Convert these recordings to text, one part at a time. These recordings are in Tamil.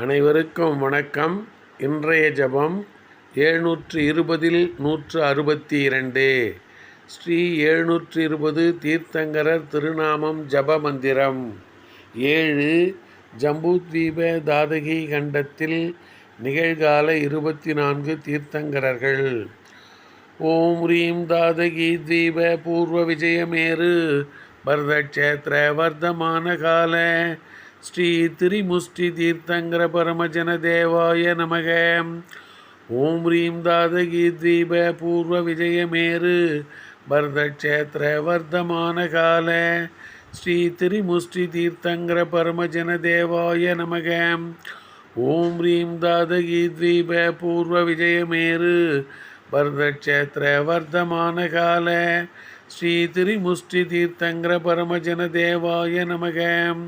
அனைவருக்கும் வணக்கம். இன்றைய ஜெபம் எழுநூற்று இருபதில் நூற்று அறுபத்தி இரண்டு ஸ்ரீ எழுநூற்று இருபது தீர்த்தங்கரர் திருநாமம் ஜப மந்திரம். ஏழு ஜம்பூத்வீப தாதகி கண்டத்தில் நிகழ்கால இருபத்தி நான்கு தீர்த்தங்கரர்கள். ஓம் ரீம் தாதகி தீப பூர்வ விஜயமேரு பரதக்ஷேத்திர வர்த்தமான கால ஸ்ரீ திரிமுஷ்டி தீர்த்தங்கர பரமஜன தேவாய நமக. ஓம் ரீம் தாதகி தீப பூர்வ விஜயமேரு பரதக்ஷேத்திர வர்த்தமான கால ஸ்ரீ திரிமுஷ்டி தீர்த்தங்கர பரமஜன தேவாய நமக. ஓம் ரீம் தாதகி தீப பூர்வ விஜயமேரு பரதக்ஷேத்திர வர்த்தமான கால ஸ்ரீ திரிமுஷ்டி தீர்த்தங்கர பரமஜன தேவாய நமகம்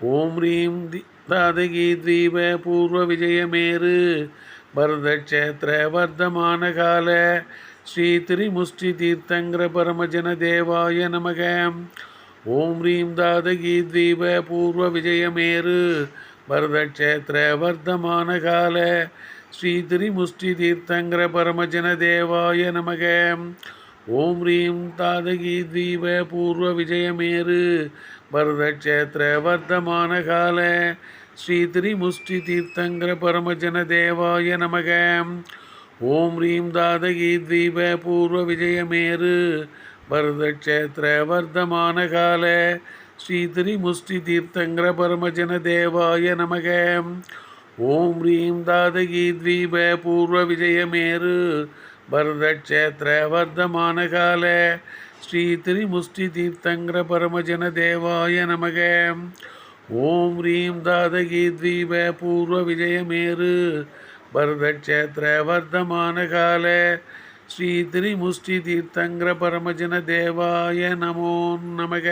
ஓம் ரீம் தி- தாதகி தீப பூர்வ விஜயமேரு பரதக்ஷேத்திர வர்த்தமான கால. ஸ்ரீ திரிமுஷ்டி தீர்த்தங்கர பரமஜன தேவாய நமக. ஓம் ரீம் தாதகி தீப பூர்வ விஜயமேரு பரதக்ஷேத்திர வர்த்தமான கால. ஸ்ரீ திரிமுஷ்டி தீர்த்தங்கர பரமஜன தேவாய நமக. ஓம் ரீம் தாதகி தீப பூர்வ விஜயமேரு பரதக்ஷேத்திர வர்த்தமான கால ஸ்ரீ திரிமுஷ்டி தீர்த்தங்கர பரமஜன தேவாய நமக. ஓம் ஹ்ரீம் தாதகி தீப பூர்வ விஜயமேரு பரதக்ஷேத்திர வர்த்தமான கால ஸ்ரீ திரிமுஷ்டி தீர்த்தங்கர பரமஜன தேவாய நமக. ஓம் ஹ்ரீம் தாதகி தீப பூர்வ விஜயமேரு பரதக்ஷேத்திர வர்த்தமான கால ஸ்ரீ திரிமுஷ்டி தீர்த்தங்கர பரமஜன தேவாய நமக. ஓம் ஹ்ரீம் தாதகி தீப பூர்வ விஜயமேரு பரதக்ஷேத்திர வர்த்தமான கால ஸ்ரீ திரிமுஷ்டி தீர்த்தங்கர பரமஜன தேவாய நமோ நமக.